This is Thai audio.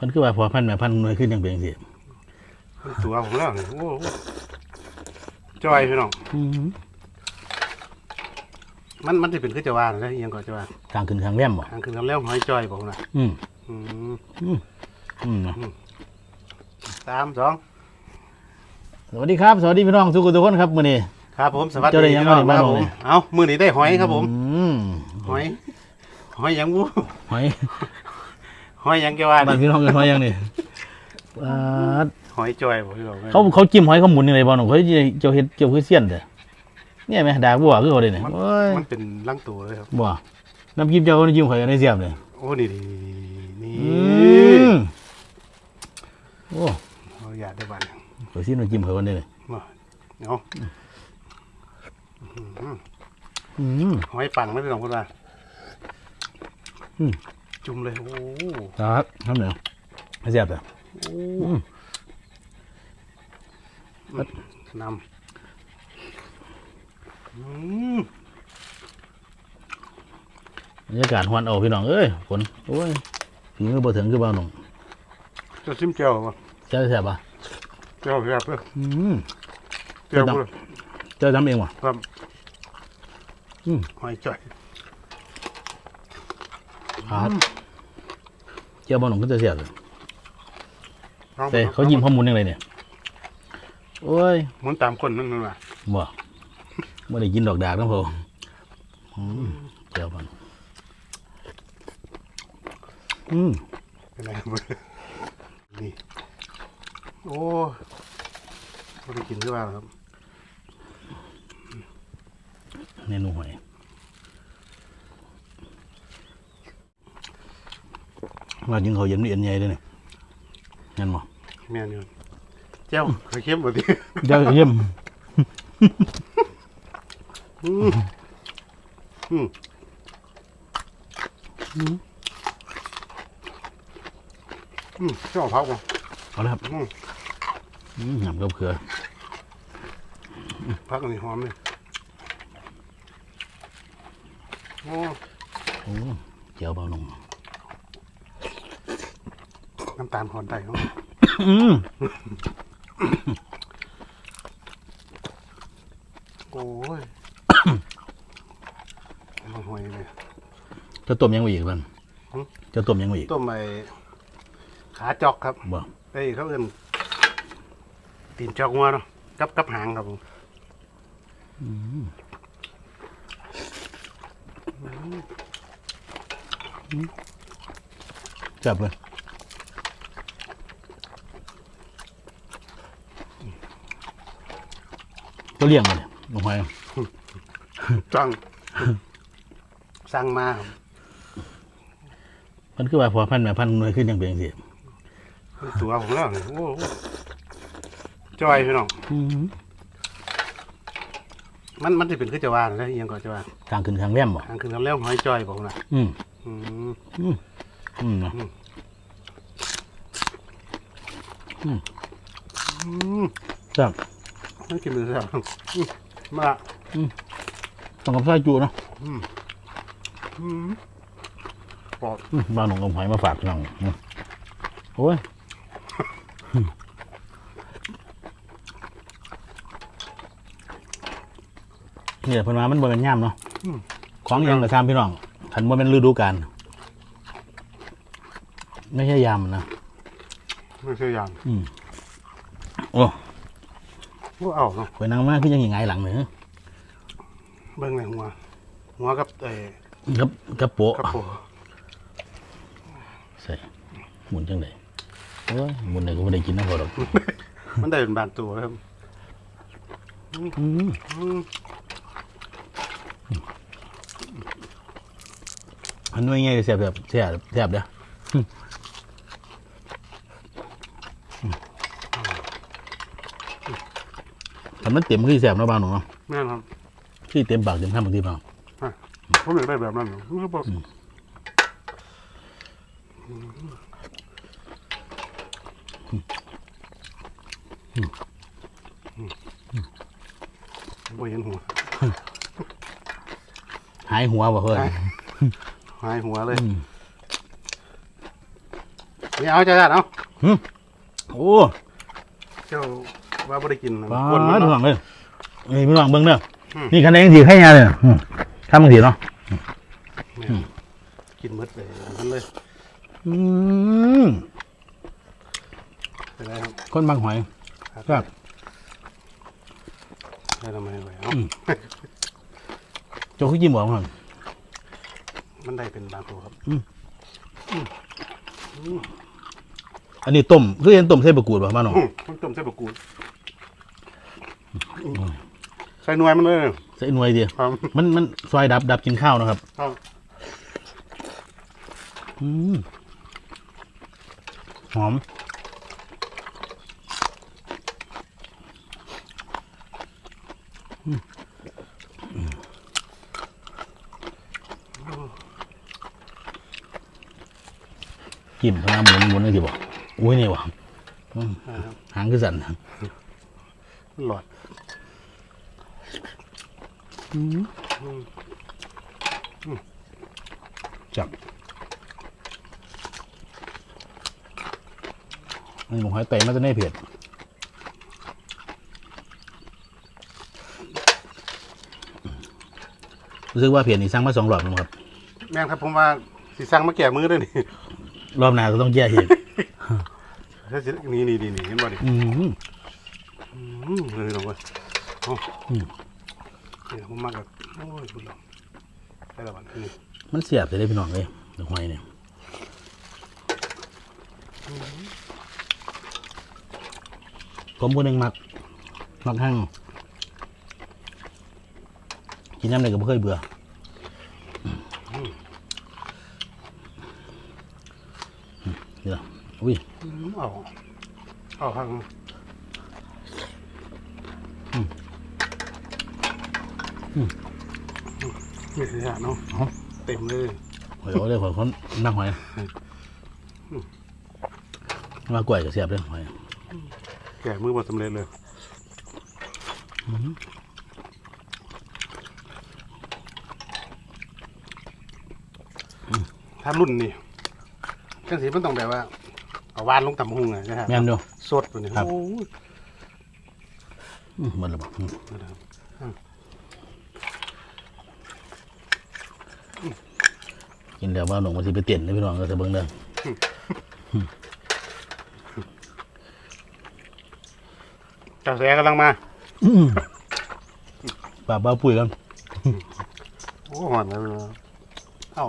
มันคือว่าพอพันธุ์แม่พันธุ์หน่วยขึ้นยังเป็นจังซี่ตัวผมแล้วนี่โอ้โหจอยพี่น้องอืมมันมันจะเป็นคือจะว่านะเอียงก่อนจะว่าทางขึ้นทางแรมบ่ทางขึ้นคำแล้วหอยจอยบอกนะอืมอืมอืมนะสามสองสวัสดีครับ สวัสดีพี่น้องทุกคนทุกคนครับมื้อนี้ครับ ผมสวัสเจ้าได้ดียังพี่น้องไงบ้างครับผมเนี่ยเอามือนี้ได้หอยครับผมอืมหอยหอยหยังวูหอย หอยหยังแกว่าบ้านนี่พี่น้องกันหอยยังนี่อ่าหอยจอยบอกพี่น้องเขาเขาจิ้มหอยเขาหมุนยังไงบ่หนูเขาเจ้าเฮ็ดเจ้าคือเสี้ยนเด้อเนี่ยแม่ดากบัวคือเขาเด้เนี่ยมันโอ้ยมันเป็นลังตัวเลยครับ บัวน้ำจิ้มเจ้าก็น้ำจิ้มข่อยกันได้เสียบเลยโอ้นี่นี่นี่อืมโอ้เอาอยากได้บ้านข่อยซิน้ำจิ้มข่อยกันได้เลยมาเอาอืมหอยปังไม่พี่น้องคนว่าอืม จุ่มเลยโอ้ครับทำเหนียวไม่เสียบแต่โอ้นำอืมบรรยากาศฮวนเอาพี่น้องเอ้ยฝนโอ้ยฝีมือบ่ถึงคือบ่าวหนุ่มจะซิมเจียวป่ะเจ้าแซ่บป่ะเจียวครับเพื่ออืมเจียวไม่ต้องเพื่อเจ้าทำเองว่ะครับอืมหอยจ่อยครับ เจ้าบ่าวหนุ่มก็จะเสียบเลยลองแต่เขายิ้มเขาหมุนยังไงเนี่ยโอ้ยหมุนตามคนนั่นน่ะบ่ไม่ได้กินดอกดากนะพ่ออืมเจ้าบ่าวหนุ่มอืมเป็นไรมือนี่โอ้ไม่ได้กินหรือเปล่าครับเมนูหอย ว่ายิงเขาเย็นไม่เอ็นใหญ่เลยเนี่ยงั้นบ่แม่นี่เจ้าเคยเข้มบ่ดิเจ้าเยี่ยมอืมอืมอืมเจ้าพักบ่เอาละครับอืมอืมหยำกับเขือพักอันนี้หอมเลยโอ้โอ้เจียวเบาลง น้ำตาลหอนไตเนาะอืมโอ้ยมันหอยเลยจะต้มยังไงอีกบ้านหึจะต้มยังไงอีกต้มไอ้ขาจอกครับบ่เอ้ยเขาเอิ้นตีนจอกงัวเนาะกับกับหางครับผมจับเลย ก็เลี้ยงเลยลงไปจังสั่งมาครับมันคือว่าพอพันธุ์แม่พันธุ์หน่วยขึ้นยังเป็นจังซี่ตัวผมแล้วนี่โอ้โหจอยพี่น้องอืมมันมันจะเป็นคือจะว่านะเอียงก่อนจะว่าทางขึ้นทางแรมบ่ทางขึ้นคำแล้วหอยจอยบอกนะอืมอืมอืมอืมเนาะอืมจับ นั่นกินมือครับอืมมา ต้องกับไส้จูเนาะอืมปอดอืมบ้านหนองกำหอยมาฝากพี่น้องอืมโอ้ยอืมเนี่ยเพิ่นมามันบ่เป็นย่ามเนาะอืม ของอิหยังก็ตามพี่น้องขันบ่เป็นฤดูกาลไม่ใช่ยามนะ ไม่ใช่ยางอืมโอ้ ก็เอาเนาะข่อยนั่งมาคือยังไงหลังเนี่ยเบิ้งในหัว หัวกับเอ่อกับกับโปะกับโปใส่หมุนจังไดโอ้ยหมุนไหนก็ไม่ได้กินนะพอดอกมันได้เป็นบางตัวครับอืมอืมอันนู้นไงแซ่บแบบแซ่บแซ่บเด้อ มแต่มันเต็มคือแซ่บเนาะบ้านหนูเนาะแม่นครับที่เต็มปากเต็มคำบางทีบ้างผมอยากได้แบบนั้นเหรอรู้ป่ะบ่เห็นหัว หายหัวบ่เฮ้ยหายหัวเลยอืมนี่เอาจ้าเอาโอ้เจ้า ว่าบ่ได้กินปลาคนมันทุกเนาะหลังเลยนี่พี่น้องเบิ่งเด้ออม นี่คันเองสิให้ยาเลยอืมทำบางทีเนาะเนี่ยกินหมดเลยมันเลยอืมเป็นไรครับคนบางหอย ครับ ได้ทำไมไว้เอ้าอืมโจคือจิ้มบอกมัน มันได้เป็นบางตัวครับอันนี้ต้มคือเห็นต้มใส่บะกรูดป่ะมาหนอง อื้อมันต้มใส่บะกรูด ใส่หน่วยมันเลยใส่หน่วยเดียวครับมันมันซอยดับดับกินข้าวนะครับครับอืมหอมกิ่มพน้ำหมุนหมุนนี่สิบอกอุ้ยนี่วะอืมอ่าครับหางคือสั่น หลอดจับอันนี้ผมหอยเตยมาจะได้เผ็ดรู้สึกว่าเผ็ดนี่สั่งมาสองรอบแล้วครับ แม่นครับผมว่าสีสั่งมาแก่มือด้วยนี่รอบหน้าก็ต้องแย่เห็ดถ้าสินี่นี่นี่นี่เห็นบ่ดิอืมอืม เลยลงไปโอ้อืมเนี่ยผมมากับโอ้ยคุณลองได้แล้ววันนี้มันเสียบเลยพี่น้องเลยดอกหอยเนี่ยผมคนหนึ่งมักมักหั่งกินน้ำไหนก็ไม่เคยเบื่ออืมนี่ล่ะอุ้ยอืมเอาเอาทา งนี่คือเนาะเอาเต็มเลยหอยเอาเลยหอยคนนั่งหอยมากล้วยก็เสียบเลยหอยแก่มือบ่สำเร็จเลยถ้ารุ่นนี่จังสีมันต้องแบบว่า เอาวานลงต่ำหุงเลยนะครับแม่นดูสดตัวนี้ครับโอ้ยอืมหมดแล้วบ่อืม นะครับ กินแล้วว่าหนุ่มมันสิไปเต้นเลยพี่น้องก็จะเบิ่งเด้อเจ้าแสกำลังมาอืมปลาบ้าปุ๋ยกันโอ้หอนเลยนะเอ้า